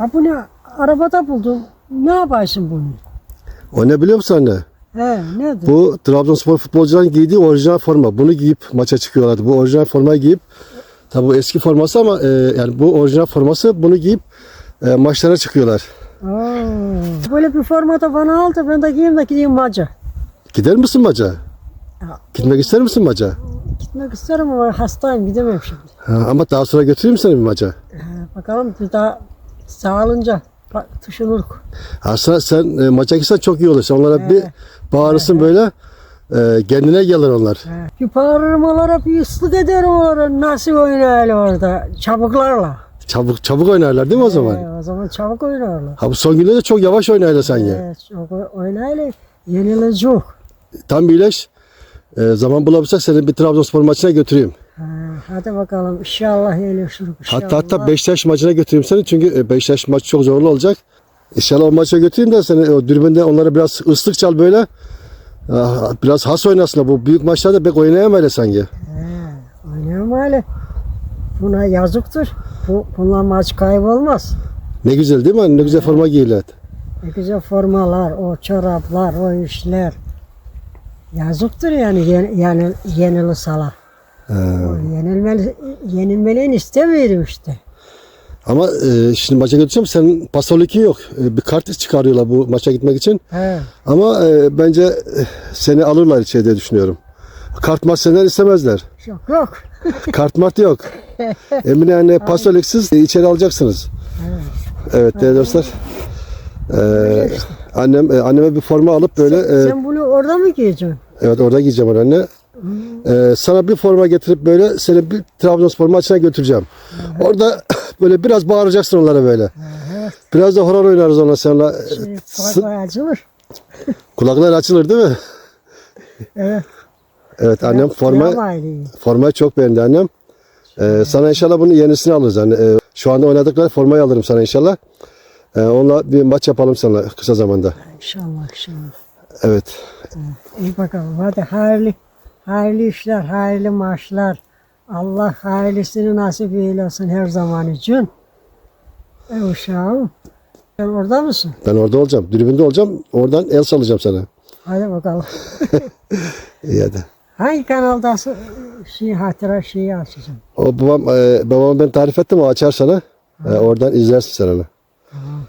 Ha bunu arabada buldum. Ne yaparsın bunu? O ne biliyor musun anne? He nedir? Bu Trabzonspor futbolcuların giydiği orijinal forma. Bunu giyip maça çıkıyorlardı. Bu orijinal formayı giyip tabi bu eski forması ama e, yani bu orijinal forması bunu giyip e, maçlara çıkıyorlar. Oo. Böyle bir formata bana al da ben de giyeyim de gideyim maça. Gider misin maça? Gitmek ister misin maça? Gitmek isterim ama hastayım gidemem şimdi. Ha, ama daha sonra götüreyim seni bir maça. He, bakalım bir daha sağalınca bak, düşünürük. Aslında sen e, maça gitsen çok iyi olur. Sen onlara He. bir bağırırsın böyle e, kendine gelir onlar. Bağırırım onlara bir ıslık ederim onlara nasıl oynayalım orada çabuklarla. Çabuk çabuk oynarlar değil mi o zaman? He, o zaman çabuk oynarlar. Ha bu son günlerde çok yavaş oynarlar sanki. Evet, çok oynayalım. Yenilecek. Tam iyileş. E, zaman bulabilsek seni bir Trabzonspor maçına götüreyim. Ha, hadi bakalım inşallah inşallah. Hatta hatta Beşiktaş maçına götüreyim seni çünkü e, Beşiktaş maçı çok zorlu olacak. İnşallah o maça götüreyim de seni o dürbünde onlara biraz ıslık çal böyle. Biraz has oynasınlar. Bu büyük maçlarda pek oynayamayla sanki. He, oynayalım öyle. Buna yazıktır. Bu, bunlar maç kaybolmaz. Ne güzel değil mi? Ne güzel forma giyirler. Ne güzel formalar, o çoraplar, o işler. Yazıktır yani yani yenili sala. O Yenilmeli, yenilmeliğini istemiyorum işte. Ama e, şimdi maça götüreceğim senin pasolikin yok. E, bir kart çıkarıyorlar bu maça gitmek için. He. Ama e, bence e, seni alırlar içeri diye düşünüyorum. Kart maç senden istemezler. Yok yok. Kart mart yok. Emine anne pasoliksiz e, içeri alacaksınız. Evet değerli dostlar. Ee, annem e, anneme bir forma alıp böyle e, Sen bunu orada mı giyeceksin? evet orada giyeceğim anne. Ee, sana bir forma getirip böyle seni bir Trabzonspor maçına götüreceğim. Orada böyle biraz bağıracaksın onlara böyle. Evet. Biraz da horon oynarız onunla seninle. S- kolay açılır. Kulaklar açılır değil mi? Evet. Evet annem forma Formayı. formayı çok beğendi annem. Ee, sana inşallah bunun yenisini alırız. Yani, e, şu anda oynadıkları formayı alırım sana inşallah. Ee, onunla bir maç yapalım sana kısa zamanda. İnşallah inşallah. Evet. İyi bakalım. Hadi hayırlı, hayırlı işler, hayırlı maaşlar. Allah hayırlısını nasip eylesin her zaman için. E uşağım. Sen orada mısın? Ben orada olacağım. Dürbünde olacağım. Oradan el sallayacağım sana. Hadi bakalım. İyi hadi. Hangi kanaldasın? Şey, hatıra şeyi açacağım. O babam, e, babama ben tarif ettim o açar sana. E, oradan izlersin sen onu. Tamam.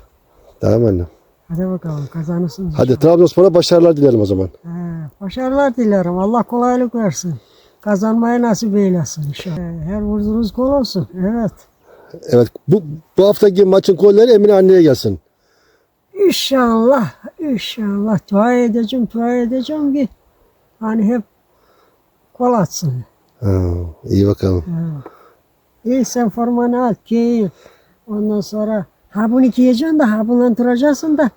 Tamam annem. Hadi bakalım kazanırsınız. Hadi Trabzonspor'a başarılar dilerim o zaman. He, başarılar dilerim. Allah kolaylık versin. Kazanmayı nasip eylesin inşallah. Her vurduğunuz gol olsun. Evet. Evet bu, bu haftaki maçın golleri Emine anneye gelsin. İnşallah, inşallah dua edeceğim, dua edeceğim ki hani hep gol atsın. Ha, iyi bakalım. Ha. İyi sen formanı al, giy. Ondan sonra ha bunu giyeceksin de ha duracaksın da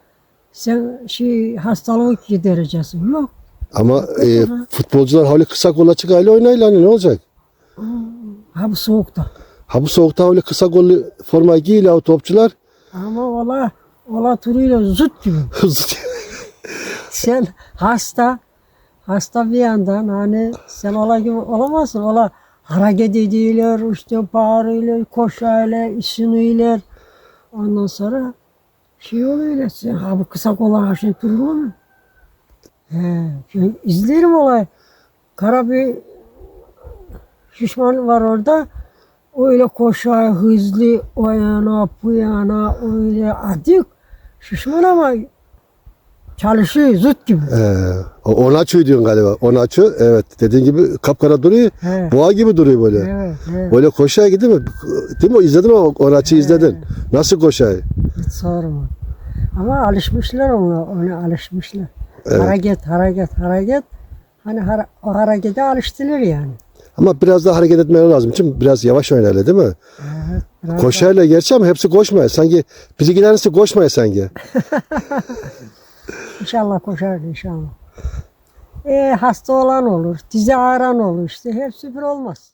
sen şey hastalığı gidereceksin. Yok. Ama e, futbolcular öyle kısa kolla çık öyle oynayla hani ne olacak? Ha bu soğukta. Ha bu soğukta öyle kısa gollu formayı giyle o topçular. Ama ola ola turuyla zıt gibi. sen hasta hasta bir yandan hani sen ola gibi olamazsın. Ola hareket ediyorlar, işte bağırıyorlar, koşuyorlar, ısınıyorlar. Ondan sonra şey oluyor sen ha bu kısa kola ha şey durur mu? He, izlerim olay. Kara bir şişman var orada. Öyle koşuyor hızlı o yana bu yana öyle adık. Şişman ama çalışıyor zıt gibi. Ee, o Onaçu'yu diyorsun galiba. Onaçu evet dediğin gibi kapkara duruyor. He. Boğa gibi duruyor böyle. Evet, evet. Böyle koşuyor gidiyor mu? Değil mi? İzledin mi? o Onaçu'yu izledin. Nasıl koşuyor? Hiç sorma. Ama alışmışlar ona, ona alışmışlar. Evet. Hareket, hareket, hareket. Hani hara- o harekete alıştılar yani. Ama biraz daha hareket etmeleri lazım. Çünkü biraz yavaş oynarlar değil mi? Evet. biraz Koşarla gerçi ama hepsi koşmuyor. Sanki biri giderse koşmuyor sanki. İnşallah koşar inşallah. E, hasta olan olur, dizi ağrıran olur işte. Hepsi bir olmaz.